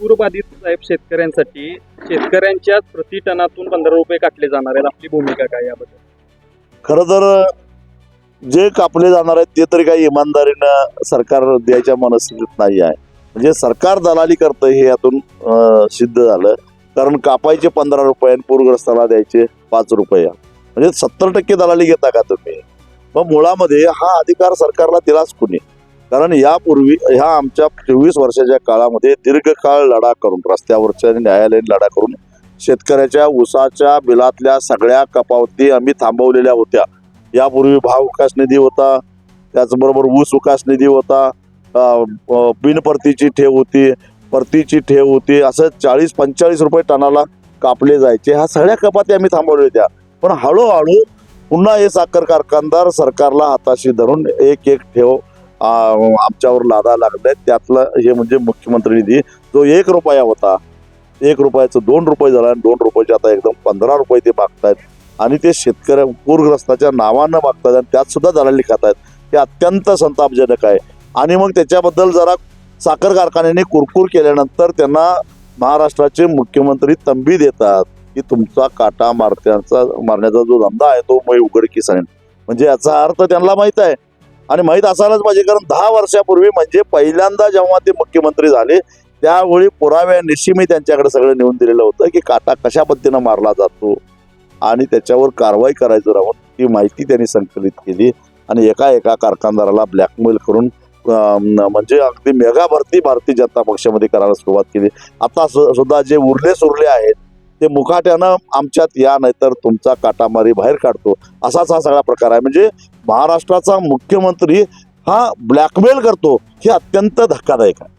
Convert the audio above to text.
पूरबाधित साहेब शेतकऱ्यांसाठी शेतकऱ्यांच्याच प्रति टनातून पंधरा रुपये काटले जाणार आहेत. आपली भूमिका काय याबद्दल? खरं तर जे कापले जाणार आहेत ते तरी काही इमानदारीनं सरकार द्यायच्या मनस्थितीत नाही आहे. म्हणजे सरकार दलाली करतं हे यातून सिद्ध झालं. कारण कापायचे पंधरा रुपये आणि पूरग्रस्ताला द्यायचे पाच रुपये. म्हणजे सत्तर टक्के दलाली घेता का तुम्ही? मग मुळामध्ये हा अधिकार सरकारला दिलाच कुणी? कारण यापूर्वी ह्या आमच्या चोवीस वर्षाच्या काळामध्ये दीर्घकाळ लढा करून रस्त्यावरच्या न्यायालयीन लढा करून शेतकऱ्याच्या ऊसाच्या बिलातल्या सगळ्या कपावती आम्ही थांबवलेल्या होत्या. यापूर्वी भाव विकास निधी होता त्याचबरोबर ऊस विकास निधी होता बिनपरतीची ठेव होती परतीची ठेव होती असं चाळीस पंचेचाळीस रुपये टनाला कापले जायचे. ह्या सगळ्या कपाती आम्ही थांबवल्या होत्या. पण हळूहळू पुन्हा हे साखर कारखानदार सरकारला हाताशी धरून एक एक ठेव आमच्यावर लादा लागलाय त्यातलं हे म्हणजे मुख्यमंत्री निधी जो एक रुपया होता एक रुपयाचं दोन रुपये झाला आणि दोन रुपयाचे आता एकदम पंधरा रुपये ते मागतायत. आणि ते शेतकऱ्या पूरग्रस्ताच्या नावानं मागतात आणि त्यात सुद्धा दलाली खात आहेत ते अत्यंत संतापजनक आहे. आणि मग त्याच्याबद्दल जरा साखर कारखान्याने कुरकुर केल्यानंतर त्यांना महाराष्ट्राचे मुख्यमंत्री तंबी देतात की तुमचा काटा मारत्याचा मारण्याचा जो धंदा आहे तो मै उघडकीस आहे म्हणजे याचा अर्थ त्यांना माहीत आहे. आणि माहीत असायलाच पाहिजे कारण दहा वर्षापूर्वी म्हणजे पहिल्यांदा जेव्हा ते मुख्यमंत्री झाले त्यावेळी पुराव्यानिशी मी त्यांच्याकडे सगळं नेऊन दिलेलं होतं की काटा कशा पद्धतीनं मारला जातो आणि त्याच्यावर कारवाई करायचं राहून ती माहिती त्यांनी संकलित केली आणि एका एका कारखानदाराला ब्लॅकमेल करून म्हणजे अगदी मेगा भरती भारतीय जनता पक्षामध्ये करायला सुरुवात केली. आता सुद्धा जे उरले सुरले आहेत ते मुकाट्यानं आमच्यात या नाहीतर तुमचा काटामारी बाहेर काढतो. असाच हा सगळा प्रकार आहे. म्हणजे महाराष्ट्राचा मुख्यमंत्री हा ब्लॅकमेल करतो हे अत्यंत धक्कादायक आहे.